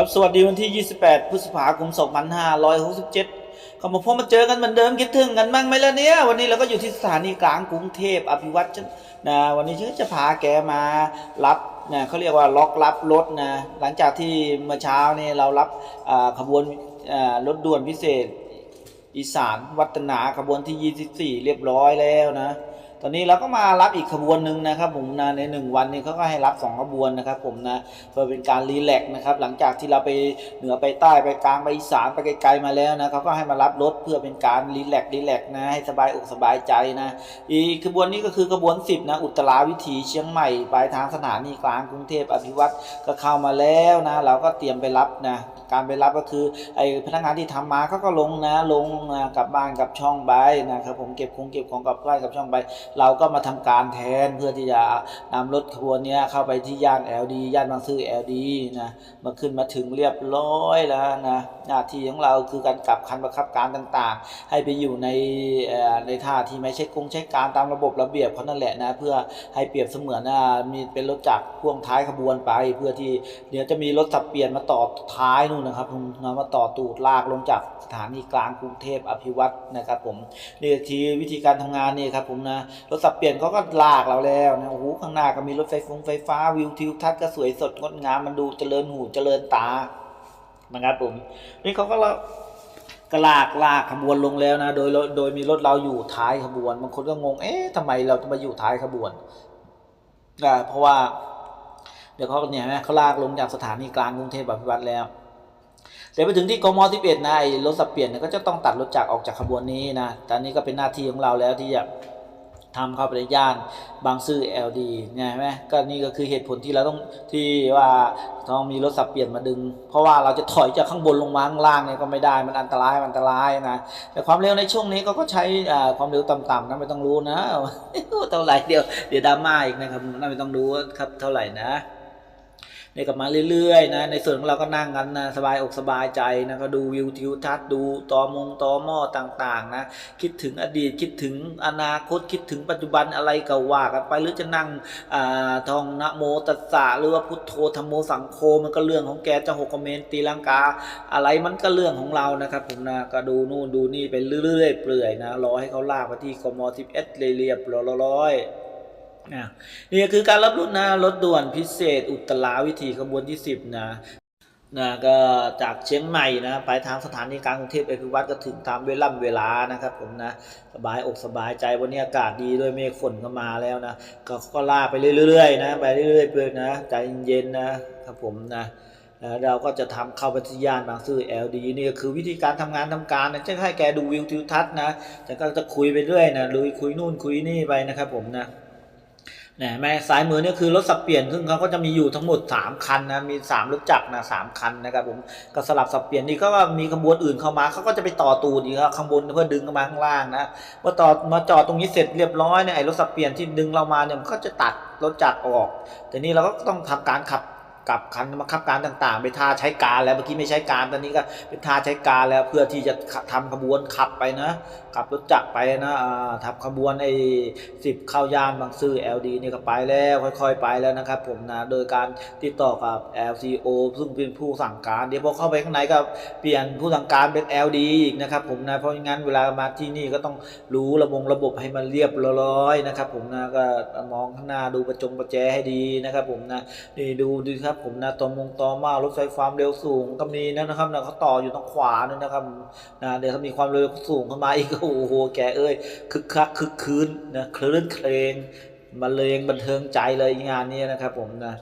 ครับสวัสดีวันที่ 28 พฤษภาคม 2567เข้ามาพบมาเจอกันเหมือนเดิมคิดถึงกันบ้างไหมล่ะเนี่ย วันนี้เราก็อยู่ที่สถานีกลางกรุงเทพอภิวัตรนะวันนี้ฉันจะพาแกมารับนะเขาเรียกว่าล็อกรับรถนะหลังจากที่เมื่อเช้านี่เรารับขบวนรถด่วนพิเศษ อีสานวัฒนาขบวนที่ 24 เรียบร้อยแล้วนะ ตอนนี้เราก็มารับอีกขบวนหนึ่งนะครับ ผมนะในหนึ่งวันนี้เขาก็ให้รับสองขบวนนะครับ ผมนะเพื่อเป็นการรีแลกซ์นะครับ หลังจากที่เราไปเหนือไปใต้ไปกลางไปอีสานไปไกลๆมาแล้วนะเขาก็ให้มารับรถเพื่อเป็นการรีแลกซ์รีแลกซ์นะให้สบายอกสบายใจนะอีกขบวนนี้ก็คือขบวน 10 นะ อุตราวิถีเชียงใหม่ปลายทางสถานีกลางกรุงเทพอภิวัตรก็เข้ามาแล้วนะ เราก็เตรียมไปรับนะ การไปรับก็คือไอ้พนักงานที่ทำมาเขาก็ลงนะลงนะกลับบ้านกลับช่องไปนะครับผมเก็บคงเก็บของกลับบ้านกลับช่องไป เราก็มาทำการแทนเพื่อที่จะนำรถขบวนเนี้ยเข้าไปที่ย่านเอลดีย่านบางซื่อเอลดีนะมาขึ้นมาถึงเรียบร้อยแล้วนะ หน้าที่ของเราคือการกลับคันประคับการต่างๆ ให้ไปอยู่ในในท่าที่ไม่ใช่กงใช้การตามระบบระเบียบเขานั่นแหละนะเพื่อให้เปรียบเสมือนนะมีเป็นรถจักรพ่วงท้ายขบวนไป เพื่อที่เดี๋ยวจะมีรถสับเปลี่ยนมาต่อท้ายนู่นนะครับผมนะมาต่อตูดลากลงจากสถานีกลางกรุงเทพอภิวัตนะครับผมนี่ทีวิธีการทำงานนี่ครับผมนะรถสับเปลี่ยนเขาก็ลากเราแล้วนะโอ้โหข้างหน้าก็มีรถไฟฟงไฟฟ้าวิวทิวทัศน์ก็สวยสดงดงามมันดูเจริญหูเจริญตา นะครับผมนี่เขาก็ละก็ลากลากขบวนลงแล้วนะ โดยโดยมีรถเราอยู่ท้ายขบวนบางคนก็งง เอ๊ะทำไมเราต้องมาอยู่ท้ายขบวนอ่าเพราะว่า เดี๋ยวเขาเนี่ยเห็นไหมเขาลากลงจากสถานีกลางกรุงเทพอภิวัตรแล้วเดี๋ยวไปถึงที่กม11นะไอ้รถสับเปลี่ยนเนี่ยก็จะต้องตัดรถจักรออกจากขบวนนี้นะตอนนี้ก็เป็นหน้าที่ของเราแล้วที่จะ ทำเข้าไปในย่านบางซื่อ LD เนี่ยเห็นไหมก็นี่ก็คือเหตุผลที่เราต้องที่ว่าต้องมีรถสับเปลี่ยนมาดึง เพราะว่าเราจะถอยจากข้างบนลงมาข้างล่างเนี่ยก็ไม่ได้มันอันตรายมันอันตรายนะแต่ความเร็วในช่วงนี้ก็ก็ใช้ความเร็วต่ำๆนะไม่ต้องรู้นะเท่าไหร่เดียวเดี๋ยวดราม่าอีกนะครับน่าไม่ต้องรู้ครับเท่าไหร่นะ เนี่ยกลับมาเรื่อยๆนะในส่วนของเราก็นั่งกันนะสบายอกสบายใจนะก็ดูวิวทิวทัศน์ดูตอมงตอหม้อต่างๆนะคิดถึงอดีตคิดถึงอนาคตคิดถึงปัจจุบันอะไรก็ว่ากันไปหรือจะนั่งอ่าทองนะโมตัสสะหรือว่าพุทโธธรรมโมสังโฆมันก็เรื่องของแกจะหกเมนต์ตีลังกา อะไรมันก็เรื่องของเรานะครับผมนะก็ดูนู่นดูนี่ไปเรื่อยๆเปลื่อยนะรอให้เขาลากไปที่กม 11 เรียบๆร้อย นะนี่คือการรับรถนะรถด่วนพิเศษ อุตราวิถีขบวนที่ 10 นะนะก็จากเชียงใหม่นะไปทางสถานีกลางกรุงเทพอภิวัตก็ถึงตามเวลาเวลานะครับผมนะสบายอกสบายใจวันนี้อากาศดีด้วยเมฆฝนก็มาแล้วนะก็ก็ลาไปเรื่อยๆนะไปเรื่อยๆเพื่อนะใจเย็นๆนะครับผมนะเราก็จะทำเข้าไปที่ย่านบางซื่อ LD นี่ก็คือวิธีการทำงานทำการนะจะให้แกดูวิวทิวทัศน์นะแต่ก็จะคุยไปเรื่อยนะลุยคุยนู่นคุยนี่ไปนะครับผมนะ นะแม่สายมือเนี่ยคือรถสับเปลี่ยนซึ่งเขาก็จะมีอยู่ทั้งหมด 3 คันนะมี 3รถจักรนะสามคันนะครับผมก็สลับสับเปลี่ยนนี่ก็มีขบวนอื่นเข้ามาเขาก็จะไปต่อตูดอีกครับข้างบนเพื่อดึงเข้ามาข้างล่างนะพอต่อมาจอดตรงนี้เสร็จเรียบร้อยเนี่ยไอ้รถสับเปลี่ยนที่ดึงเรามาเนี่ยมันก็จะตัดรถจักรออก แต่นี่เราก็ต้องทำการขับ กับคันบังคับการต่างๆ ไปทาใช้การแล้วเมื่อกี้ไม่ใช้การตอนนี้ก็เป็นทาใช้การแล้วเพื่อที่จะทำขบวนขับไปนะขับรถจักรไปนะอ่าทำขบวนไอ้สิบข้าวยานบางซื่อ LD นี่ก็ไปแล้วค่อย ๆ ไปแล้วนะครับผมนะโดยการติดต่อกับ LCO ซึ่งเป็นผู้สั่งการ เดี๋ยวพอเข้าไปข้างในก็เปลี่ยนผู้สั่งการเป็น LD อีกนะครับผมนะเพราะงั้นเวลามาที่นี่ก็ต้องรู้ระบบระบบให้มันเรียบร้อยนะครับผมนะก็มองข้างหน้าดูประจงประแจให้ดีนะครับผมนะนี่ดูดูครับผมนะตอมงตอมารถไฟความเร็วสูงก็มีนะครับนะเขาต่ออยู่ตรงขวาเนี่ยนะครับนะเดี๋ยวถ้ามีความเร็วสูงขึ้นมาอีกโอ้โหแกเอ้ยคึกคักคึกคืนนะเคลื่อนเครงมาเลงบันเทิงใจเลยงานนี้นะครับ ผมนะ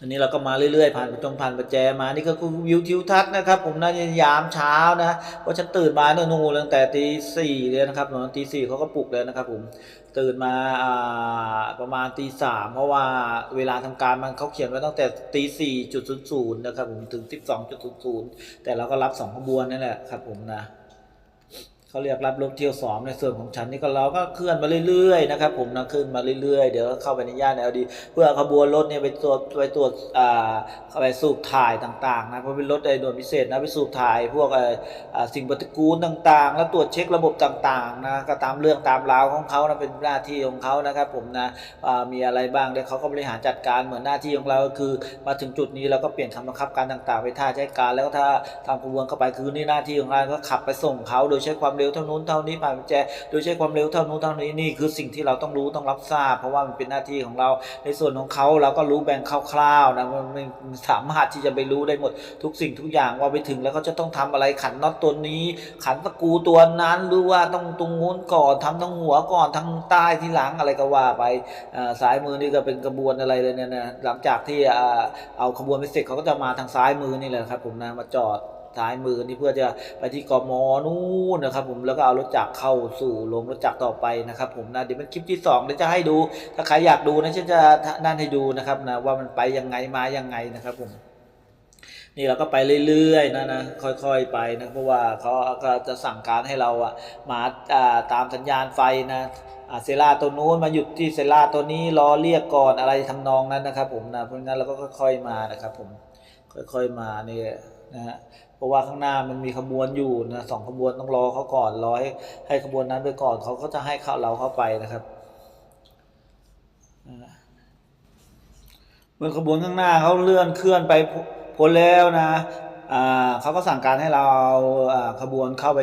อันนี้เราก็มาเรื่อยๆผ่านประจงผ่านประแจมา นี่ก็คือวิวทิวทัศน์นะครับ ผมนะยามเช้านะเพราะฉันตื่นมาเนี่ยนู่นตั้งแต่ตีสี่เลยนะครับนอนตีสี่เขาก็ปลุกเลยนะครับ ผม ตื่นมาประมาณตีสามเพราะว่าเวลาทำการมันเขาเขียนไว้ตั้งแต่ตีสี่จุดศูนย์ศูนย์นะครับผมถึงสิบสองจุดศูนย์ศูนย์แต่เราก็รับสองขบวนนั่นแหละครับผมนะ เขาเรียกรับรถเที่ยวสองในส่วนของฉันนี่ก็เราก็เคลื่อนมาเรื่อยๆนะครับผมนะขึ้นมาเรื่อยๆ เดี๋ยวเข้าไปในย่านแอลดีเพื่อขบวนรถเนี่ยไปตรวจไปตรวจอ่าเข้าไปสูบถ่ายต่างๆนะเพราะเป็นรถไอ้ด่วนพิเศษนะไปสูบถ่ายพวกเอ่าสิ่งปฏิกูลต่างๆ แล้วตรวจเช็คระบบต่างๆนะก็ตามเรื่องตามราวของเขานะเป็นหน้าที่ของเขานะครับผมนะอ่ามีอะไรบ้างเดี๋ยวเขาก็บริหารจัดการเหมือนหน้าที่ของเราก็คือ มาถึงจุดนี้เราก็เปลี่ยนคำบังคับการต่างๆ ไปท่าใช้การแล้วก็ถ้าทำกระบวนเข้าไปคือนี่หน้าที่ของเราก็ขับไปส่งเขาโดยใช้ความเร็วเท่านู้นเท่านี้ผ่านกุญแจโดยใช้ความเร็วเท่านู้นเท่านี้นี่คือสิ่งที่เราต้องรู้ต้องรับทราบ เพราะว่ามันเป็นหน้าที่ของเรา ในส่วนของเขาเราก็รู้แบ่งคร่าวๆนะมันไม่สามารถที่จะไปรู้ได้หมดทุกสิ่งทุกอย่างว่าไปถึงแล้วเขาจะต้องทำอะไรขันน็อตตัวนี้ ขันตะกูตัวนั้นหรือว่าต้องตรงนู้นก่อนทำทั้งหัวก่อนทั้งใต้ที่หลังอะไรก็ว่าไปอ่ายมือนี่ก็เป็นกระบวนอะไรเลยเนี่ยนะหลังจากที่อ่าเอาขบวนไปเสร็จเขาก็จะมาทางซ้ายมือนี่แหละครับผมนะมาจอด ซ้ายมือนี่เพื่อจะไปที่กมนู่นนะครับ ผมแล้วก็เอารถจักรเข้าสู่โรงรถจักรต่อไปนะครับผมนะเดี๋ยวเป็นคลิปที่สองเดี๋ยวจะให้ดู ถ้าใครอยากดูนะฉันจะนั่นให้ดูนะครับนะว่ามันไปยังไงมายังไงนะครับผมนี่เราก็ไปเรื่อยๆนะนะค่อยๆไปนะเพราะว่าเขาก็จะสั่งการให้เราอะมาตามสัญญาณไฟนะอ่าเซล่าตัวนู้นมาหยุดที่เซล่าตัวนี้รอเรียกก่อนอะไรทำนองนั้นนะครับผมนะเพราะงั้นเราก็ค่อยๆมานะครับผมค่อยๆมานี่นะฮะ เพราะว่าข้างหน้ามันมีขบวนอยู่นะสองขบวนต้องรอเขาก่อนรอให้ให้ขบวนนั้นไปก่อนเขาก็จะให้เข้าเราเข้าไปนะครับเมื่อขบวนข้างหน้าเขาเลื่อนเคลื่อนไปพ้นแล้วนะอ่าเขาก็สั่งการให้เราเอาขบวนเข้าไป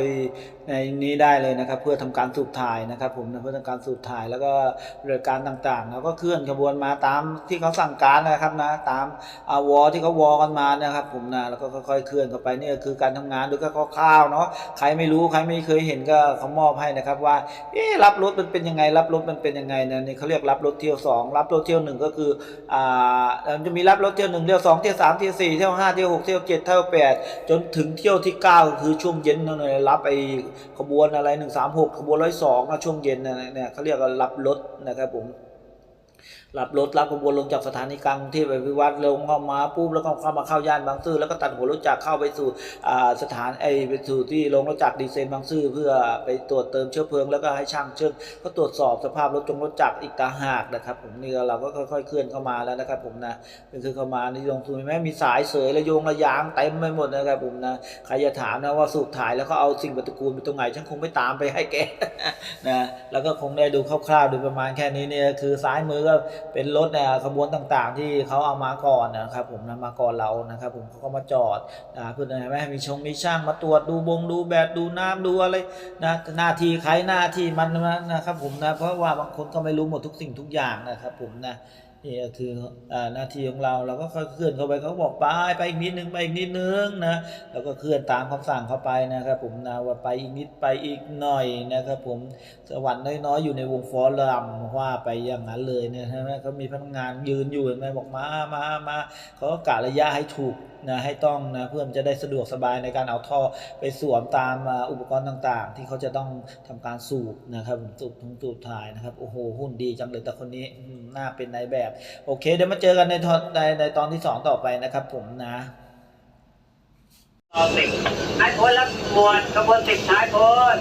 ในนี้ได้เลยนะครับ เพื่อทำการสูบถ่ายนะครับ ผมเพื่อทำการสูบถ่ายแล้วก็บริการต่างๆ แล้วก็เคลื่อนขบวนมาตามที่เขาสั่งการนะครับนะตามอาวอที่เขาวอกันมานะครับ ผมนะแล้วก็ค่อยๆเคลื่อนเข้าไปนี่คือการทำงานโดยก็คร่าวๆเนาะใครไม่รู้ใครไม่เคยเห็นก็เขามอบให้นะครับ ว่าเอ๊รับรถมันเป็นยังไง รับรถมันเป็นยังไงนะนี่เขาเรียกรับรถเที่ยวสองรับรถเที่ยวหนึ่งก็คืออ่าจะมีรับรถเที่ยวหนึ่งเที่ยวสองเที่ยวสามเที่ยวสี่เที่ยวห้าเที่ยวหกเที่ยวเจ็ดเที่ยวแปดจนถึงเที่ยวที่เก้าคือช่วงเย็นนั่นเลยรับไอขบวนอะไรหนึ่งสามหกขบวนร้อยสองช่วงเย็นเนี่ยเขาเรียกว่ารับรถนะครับผม รับรถรับขบวนลงจากสถานีกลางกรุงเทพไปวิวัฒน์ลงเข้ามาปุ๊บแล้วก็เข้ามาเข้าย่านบางซื่อแล้วก็ตัดหัวรถจักรเข้าไปสู่สถานไอไปสู่ที่โรงรถจักรดีเซลบางซื่อเพื่อไปตรวจเติมเชื้อเพลิงแล้วก็ให้ช่างเชิงก็ตรวจสอบสภาพรถจงรถจักรอีกต่างหากนะครับผมนี่เราก็ค่อยๆเคลื่อนเข้ามาแล้วนะครับผมนะคือเข้ามานี่ลงทุนไหมมีสายเสยระโยงระยางเต็มไปหมดนะครับผมนะใครจะถามนะว่าสูบถ่ายแล้วก็เอาสิ่งปฏิกูลไปตรงไหนฉันคงไม่ตามไปให้แกนะแล้วก็คงได้ดูคร่าวๆโดยประมาณแค่นี้เนี่ยคือซ้ายมือก็เป็นรถเนี่ยขบวนต่างๆ ที่เขาเอามาก่อนนะครับผมนะมาก่อนเรานะครับ ผมเขาก็มาจอดนะเพื่อไห้ให้มีชงมีช่างมาตรวจดูบงดูแบบดูน้ำดูอะไรนะหน้าที่ใครหน้าที่มันนะครับผมนะเพราะว่าบางคนก็ไม่รู้หมดทุกสิ่งทุกอย่างนะครับผมนะ นี่คือหน้าที่ของเราเราก็ค่อยเคลื่อนเข้าไปเขาบอกไปไปอีกนิดนึงไปอีกนิดนึงนะเราก็เคลื่อนตามคำสั่งเข้าไปนะครับ ผมนะว่าไปอีกนิดไปอีกหน่อยนะครับ ผมสวรรค์น้อยๆอยู่ในวงฟอร์ลำว่าไปอย่างนั้นเลยเนี่ยใช่ไหมเขามีพนักงานยืนอยู่เห็นไหมบอกมามามาเขาก็กะระยะให้ถูก นะให้ต้องนะเพื่อมันจะได้สะดวกสบายในการเอาท่อไปสวมตามอุปกรณ์ต่างๆ ที่เขาจะต้องทำการสูบนะครับสูบทุงสูบถ่ายนะครับโอ้โหหุ่นดีจังเลยแต่คนนี้น่าเป็นนายแบบ โอเค เดี๋ยวมาเจอกันในตอนในในตอนที่สองต่อไปนะครับ ผมนะต่อสิบนายพลรับขบวนขบวนสิบนายพล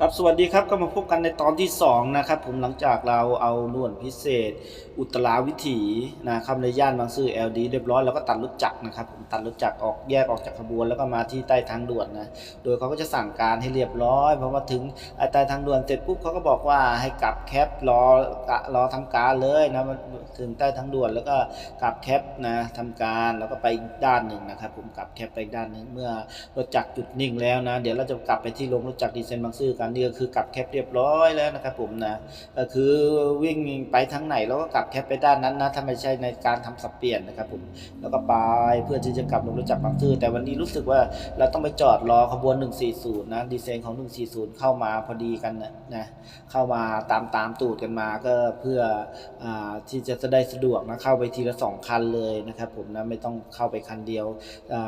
ครับสวัสดีครับก็มาพบกันในตอนที่ 2 นะครับผมหลังจากเราเอาด่วนพิเศษ อุตราวิถีนะครับในย่านบางซื่อ LD เรียบร้อยแล้วก็ตัดรถจักรนะครับผมตัดรถจักรออกแยกออกจากขบวนแล้วก็มาที่ใต้ทางด่วนนะโดยเขาก็จะสั่งการให้เรียบร้อยพอมาถึงใต้ทางด่วนเสร็จปุ๊บเขาก็บอกว่าให้กลับแคปรอรอทำการเลยนะมาถึงใต้ทางด่วนแล้วก็กลับแคปนะทำการแล้วก็ไปอีกด้านหนึ่งนะครับผมกลับแคปไปอีกด้านหนึ่งเมื่อรถจักรจุดนิ่งแล้วนะเดี๋ยวเราจะกลับไปที่โรงรถจักรดีเซลบางซื่อกันนี่ก็คือกลับแคปเรียบร้อยแล้วนะครับผมนะก็คือวิ่งไปทางไหนเราก็กลับแคปไปด้านนั้นนะถ้าไม่ใช่ในการทำสับเปลี่ยนนะครับผมแล้วก็ไปเพื่อที่จะกลับลงรถจักรบางซื่อแต่วันนี้รู้สึกว่าเราต้องไปจอดรอขบวน 140 นะดีเซลของ 140 เข้ามาพอดีกันนะนะเข้ามาตามตามตูดกันมาก็เพื่ออที่จะได้สะดวกนะเข้าไปทีละสองคันเลยนะครับผมนะไม่ต้องเข้าไปคันเดียว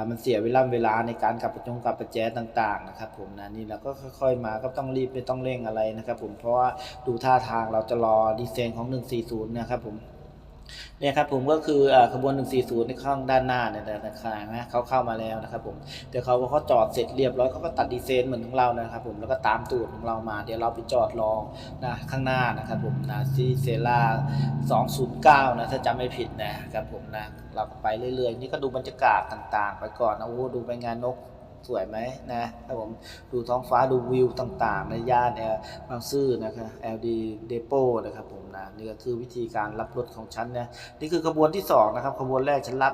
มันเสียเวลาเวลาในการกลับประจงกลับประแจต่างๆนะครับผมนะนี่เราก็ค่อยๆมาก็ต้องรีบไม่ต้องเร่งอะไรนะครับผมเพราะว่าดูท่าทางเราจะรอดีเซลของ 140 นะครับผมเนี่ยครับผมก็คืออขบวน 140 ในข้างด้านหน้าเนี่ยนะครับนะเขาเข้ามาแล้วนะครับผมเดี๋ยวเขาพอเขาจอดเสร็จเรียบร้อยเขาก็ตัดดีเซนเหมือนของเรานะครับผมแล้วก็ตามตูดของเรามา เดี๋ยวเราไปจอดรอนะข้างหน้านะครับผมนะซีเซล่า209 นะถ้าจำไม่ผิดนะครับผมนะเราก็ไปเรื่อยๆ นี่ก็ดูบรรยากาศต่างๆ ไปก่อนนะโอ้ดูไปงานนก สวยไหมนะครับผมดูท้องฟ้าดูวิวต่างๆ ในย่านเนี่ยบางซื่อนะครับ LD Depot นะครับผมนะนี่ก็คือวิธีการรับรถของฉันนะนี่คือขบวนที่สองนะครับขบวนแรกฉันรับ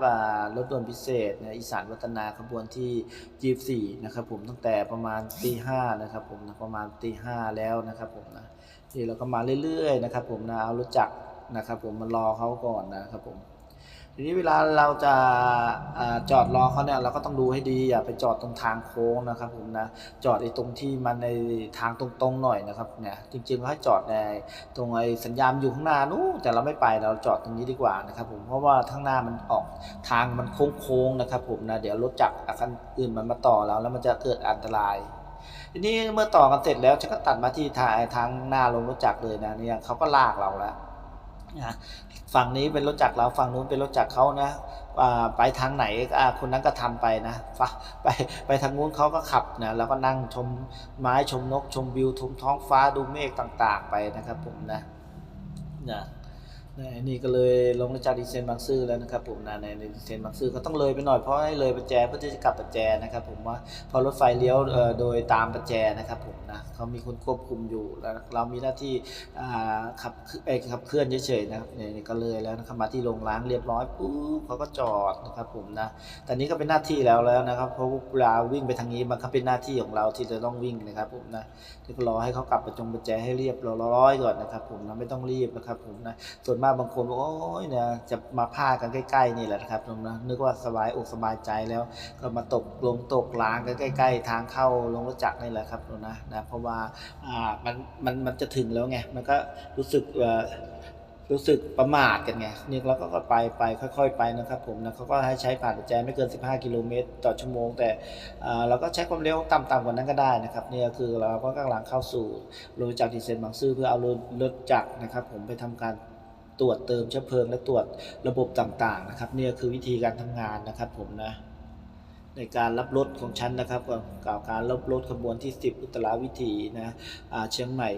รถด่วนพิเศษนะอีสานวัฒนาขบวนที่24นะครับผมตั้งแต่ประมาณตีห้านะครับผมนะประมาณตีห้าแล้วนะครับผมนะนี่เราก็มาเรื่อยๆนะครับผมนะเอารถจักรนะครับผมมารอเขาก่อนนะครับผม ทีนี้เวลาเราจะอาจอดรอเขาเนี่ยเราก็ต้องดูให้ดีอย่าไปจอดตรงทางโค้งนะครับผมนะจอดไอ้ตรงที่มันในทางตรงๆหน่อยนะครับเนี่ยจริงๆเขาให้จอดในตรงไอ้สัญญาณอยู่ข้างหน้านู้นแต่เราไม่ไปเราจอดตรงนี้ดีกว่านะครับผมเพราะว่าข้างหน้ามันออกทางมันโค้งๆนะครับผมนะเดี๋ยวรถจักรคันอื่นมันมาต่อเราแล้วมันจะเกิดอันตรายทีนี้เมื่อต่อกันเสร็จแล้วฉันก็ตัดมาที่ทางทางหน้าลงรถจักรเลยนะเนี่ยเขาก็ลากเราแล้ว นะฝั่งนี้เป็นรถจักรเราฝั่งนู้นเป็นรถจักรเขานะไปทางไหนคนนั้นก็ทำไปนะฟะไปไปทางนู้นเขาก็ขับนะแล้วก็นั่งชมไม้ชมนกชมวิวชมท้องฟ้าดูเมฆต่างๆไปนะครับผมนะนะ นะนี่ก็เลยลงจากดีเซนบางซื่อแล้วนะครับผมนะในดีเซนบางซื่อก็ต้องเลยไปหน่อยเพราะให้เลยประแจเพื่อที่จะกลับประแจนะครับผมว่าพอรถไฟเลี้ยวโดยตามประแจนะครับผมนะเขามีคนควบคุมอยู่แล้วเรามีหน้าที่ขับเอขับเคลื่อนเฉยๆนะครับนี่ก็เลยแล้วนะครับมาที่โรงล้างเรียบร้อยปุ๊บเขาก็จอดนะครับผมนะแต่นี้ก็เป็นหน้าที่แล้วแล้วนะครับเพราะเวลาวิ่งไปทางนี้มันก็เป็นหน้าที่ของเราที่จะต้องวิ่งนะครับผมนะที่ก็รอให้เขากลับประจงประแจให้เรียบร้อยก่อนนะครับผมนะไม่ต้องรีบนะครับผมนะส่วนมากบางคนบอกโอ้ยเนี่ยจะมาพากันใกล้ ๆ นี่แหละนะครับตรงนะนึกว่าสบายอกสบายใจแล้วก็มาตกลงตกล้างกันใกล้ ๆ ทางเข้าลงรถจักรนี่แหละครับตรงนะนะเพราะว่าอ่ามันมันมันจะถึงแล้วไงมันก็รู้สึกเอ่อรู้สึกประมาทกันไงนี่เราก็ไปไปค่อย ๆ ไปนะครับผมนะเขาก็ให้ใช้ผ่านประแจไม่เกิน 15 กิโลเมตรต่อชั่วโมง แต่เราก็ใช้ความเร็วต่ำๆกว่านั้นก็ได้นะครับนี่ก็คือเราก็กำลังเข้าสู่โรงจักรดีเซลบางซื่อเพื่อเอารถรถจักรนะครับผมไปทำการ ตรวจเติมเชื้อเพลิงและตรวจระบบต่างๆนะครับนี่ก็คือวิธีการทำงานนะครับผมนะในการรับรถของฉันนะครับกล่าวการรับรถขบวนที่ 10 อุตราวิถีนะเชียงใหม่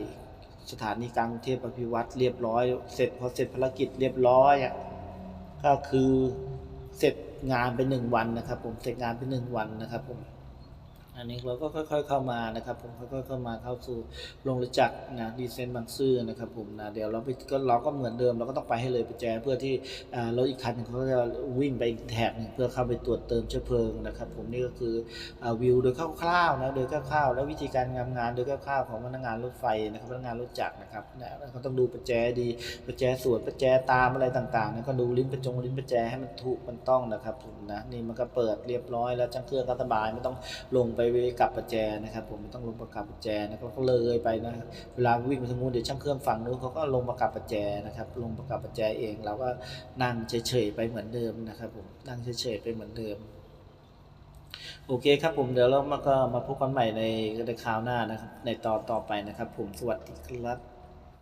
สถานีกลางกรุงเทพอภิวัตรเรียบร้อย เสร็จพอเสร็จภารกิจเรียบร้อยอะก็คือเสร็จงานไปหนึ่งวันนะครับ ผมเสร็จงานไปหนึ่งวันนะครับผม อันนี้เราก็ค่อยๆเข้ามานะครับ ผมค่อยๆเข้ามาเข้าสู่โรงรจักรนะดีเซนบางซื่อนะครับผมนะเดี๋ยวเราไปก็เราก็เหมือนเดิมเราก็ต้องไปให้เลยปแจเพื่อที่รถอีกคันนึงเขาจะวิ่งไปอีกแถบนึงเพื่อเข้าไปตรวจเติมเชื้อเพลิงนะครับผมนี่ก็คืออวิวโดยคร่าวๆนะโดยคร่าวๆแล้ววิธีการทำงานโดยคร่าวๆของพนักงานรถไฟนะครับพนักงานรถจักรนะครับนะแล้วเขาต้องดูประแจดีประแจสวนประแจตามอะไรต่างๆนะก็ดูลิ้นประจงลิ้นประแจให้มันถูกมันต้องนะครับผมนะนี่มันก็เปิดเรียบร้อยแล้วจังเครื่องก็สบายไม่ต้องลงไปกับประแจนะครับ ผมไม่ต้องลงประกับประแจนะครับก็เลยไปนะเวลาวิ่งไปทางนู้นเดี๋ยวช่างเครื่องฝั่งนู้นเขาก็ลงประกับประแจนะครับ ลงประกับประแจเองเราก็นั่งเฉยๆไปเหมือนเดิมนะครับผมนั่งเฉยๆไปเหมือนเดิมโอเคครับผมเดี๋ยวเรามาก็มาพบกันใหม่ในในคราวหน้านะครับ ในตอนต่อไปนะครับ ผมสวัสดีครับ